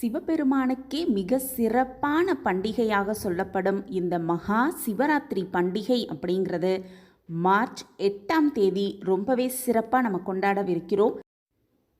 சிவபெருமானுக்கே மிக சிறப்பான பண்டிகையாக சொல்லப்படும் இந்த மகா சிவராத்திரி பண்டிகை அப்படிங்கிறது மார்ச் எட்டாம் தேதி ரொம்பவே சிறப்பாக நம்ம கொண்டாடவிருக்கிறோம்.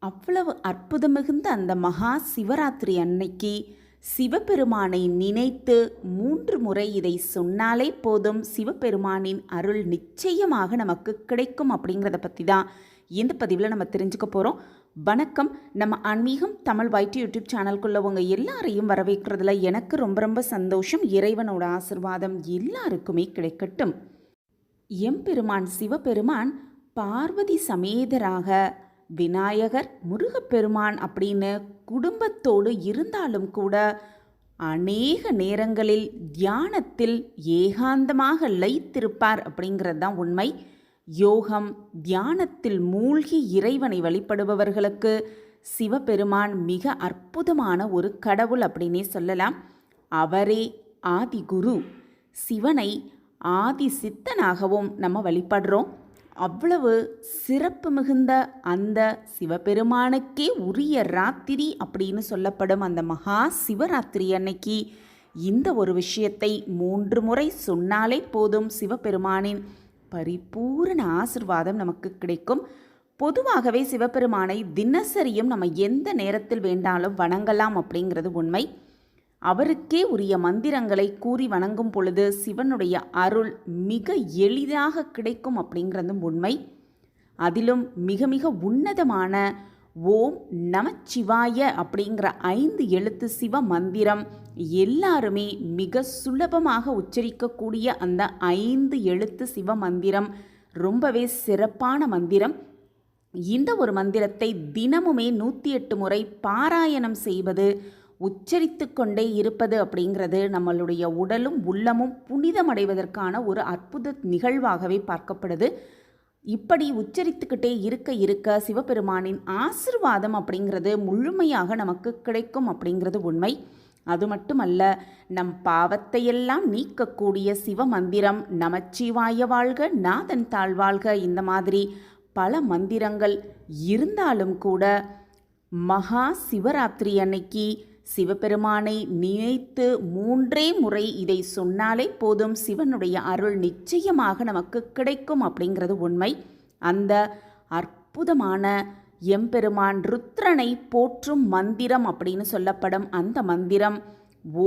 அவ்வளவு அற்புதம் மிகுந்த அந்த மகா சிவராத்திரி அன்னைக்கு சிவபெருமானை நினைத்து மூன்று முறை இதை சொன்னாலே போதும் சிவபெருமானின் அருள் நிச்சயமாக நமக்கு கிடைக்கும் அப்படிங்கிறத பற்றி தான் இந்த பதிவில் நம்ம தெரிஞ்சுக்க போகிறோம் வணக்கம். நம்ம ஆன்மீகம் தமிழ் வைட்டு யூடியூப் சேனல்குள்ளே உங்கள் எல்லாரையும் வரவேற்கிறதுல எனக்கு ரொம்ப ரொம்ப சந்தோஷம். இறைவனோட ஆசிர்வாதம் எல்லாருக்குமே கிடைக்கட்டும். எம்பெருமான் சிவபெருமான் பார்வதி சமேதராக விநாயகர் முருகப்பெருமான் அப்படின்னு குடும்பத்தோடு இருந்தாலும் கூட அநேக நேரங்களில் தியானத்தில் ஏகாந்தமாக லயித்திருப்பார் அப்படிங்கிறது தான் உண்மை. யோகம் தியானத்தில் மூழ்கி இறைவனை வழிபடுபவர்களுக்கு சிவபெருமான் மிக அற்புதமான ஒரு கடவுள் அப்படின்னே சொல்லலாம். அவரே ஆதி குரு சிவனை ஆதி சித்தனாகவும் நம்ம வழிபடுறோம். அவ்வளவு சிறப்பு மிகுந்த அந்த சிவபெருமானுக்கே உரிய ராத்திரி அப்படின்னு சொல்லப்படும் அந்த மகா சிவராத்திரி அன்னைக்கு இந்த ஒரு விஷயத்தை மூன்று முறை சொன்னாலே போதும் சிவபெருமானின் பரிபூரண ஆசிர்வாதம் நமக்கு கிடைக்கும். பொதுவாகவே சிவபெருமானை தினசரியும் நம்ம எந்த நேரத்தில் வேண்டாலும் வணங்கலாம் அப்படிங்கிறது உண்மை. அவருக்கே உரிய மந்திரங்களை கூறி வணங்கும் பொழுது சிவனுடைய அருள் மிக எளிதாக கிடைக்கும் அப்படிங்கிறதும் உண்மை. அதிலும் மிக மிக உன்னதமான ஓம் நமச்சிவாய அப்படிங்கிற ஐந்து எழுத்து சிவ மந்திரம் எல்லாருமே மிக சுலபமாக உச்சரிக்கக்கூடிய அந்த ஐந்து எழுத்து சிவ மந்திரம். ரொம்பவே சிறப்பான மந்திரம். இந்த ஒரு மந்திரத்தை தினமுமே நூற்றி எட்டு முறை பாராயணம் செய்வது உச்சரித்து கொண்டே இருப்பது அப்படிங்கிறது நம்மளுடைய உடலும் உள்ளமும் புனிதமடைவதற்கான ஒரு அற்புத நிகழ்வாகவே பார்க்கப்படுது. இப்படி உச்சரித்துக்கிட்டே இருக்க இருக்க சிவபெருமானின் ஆசிர்வாதம் அப்படிங்கிறது முழுமையாக நமக்கு கிடைக்கும் அப்படிங்கிறது உண்மை. அது மட்டுமல்ல நம் பாவத்தையெல்லாம் நீக்கக்கூடிய சிவ மந்திரம் நமச்சிவாய வாழ்க நாதன் தாழ்வாழ்க இந்த மாதிரி பல மந்திரங்கள் இருந்தாலும் கூட மகா சிவராத்திரி அன்னைக்கு சிவபெருமானை நினைத்து மூன்றே முறை இதை சொன்னாலே போதும். சிவனுடைய அருள் நிச்சயமாக நமக்கு கிடைக்கும் அப்படிங்கிறது உண்மை. அந்த அற்புதமான எம்பெருமான் ருத்ரனை போற்றும் மந்திரம் அப்படின்னு சொல்லப்படும் அந்த மந்திரம்.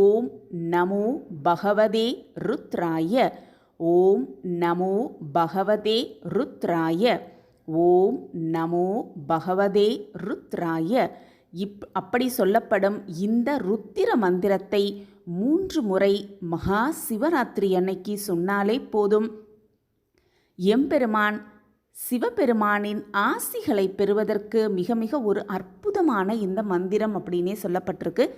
ஓம் நமோ பகவதே ருத்ராய. ஓம் நமோ பகவதே ருத்ராய. ஓம் நமோ பகவதே ருத்ராய. இப் அப்படி சொல்லப்படும் இந்த ருத்திர மந்திரத்தை மூன்று முறை மகா சிவராத்திரி அன்னைக்கு சொன்னாலே போதும். எம்பெருமான் சிவபெருமானின் ஆசிகளை பெறுவதற்கு மிக மிக ஒரு அற்புதமான இந்த மந்திரம் அப்படின்னே சொல்லப்பட்டிருக்கு.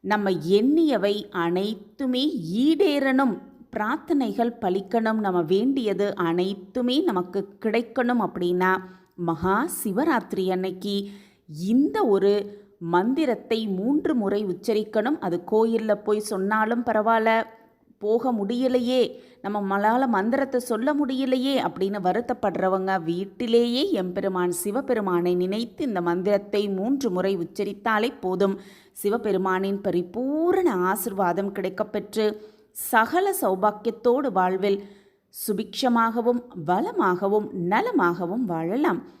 நம்ம எண்ணியவை அனைத்துமே ஈடேறணும். பிரார்த்தனைகள் பலிக்கணும். நம்ம வேண்டியது அனைத்துமே நமக்கு கிடைக்கணும் அப்படின்னா மகா சிவராத்திரி அன்னைக்கு இந்த ஒரு மந்திரத்தை மூன்று முறை உச்சரிக்கணும். அது கோயிலில் போய் சொன்னாலும் பரவாயில்ல. போக முடியலையே. நம்ம மலால மந்திரத்தை சொல்ல முடியலையே அப்படின்னு வருத்தப்படுறவங்க வீட்டிலேயே எம்பெருமான் சிவபெருமானை நினைத்து இந்த மந்திரத்தை மூன்று முறை உச்சரித்தாலே போதும். சிவபெருமானின் பரிபூரண ஆசிர்வாதம் கிடைக்கப்பெற்று சகல சௌபாக்கியத்தோடு வாழ்வில் சுபிக்ஷமாகவும் வளமாகவும் நலமாகவும் வாழலாம்.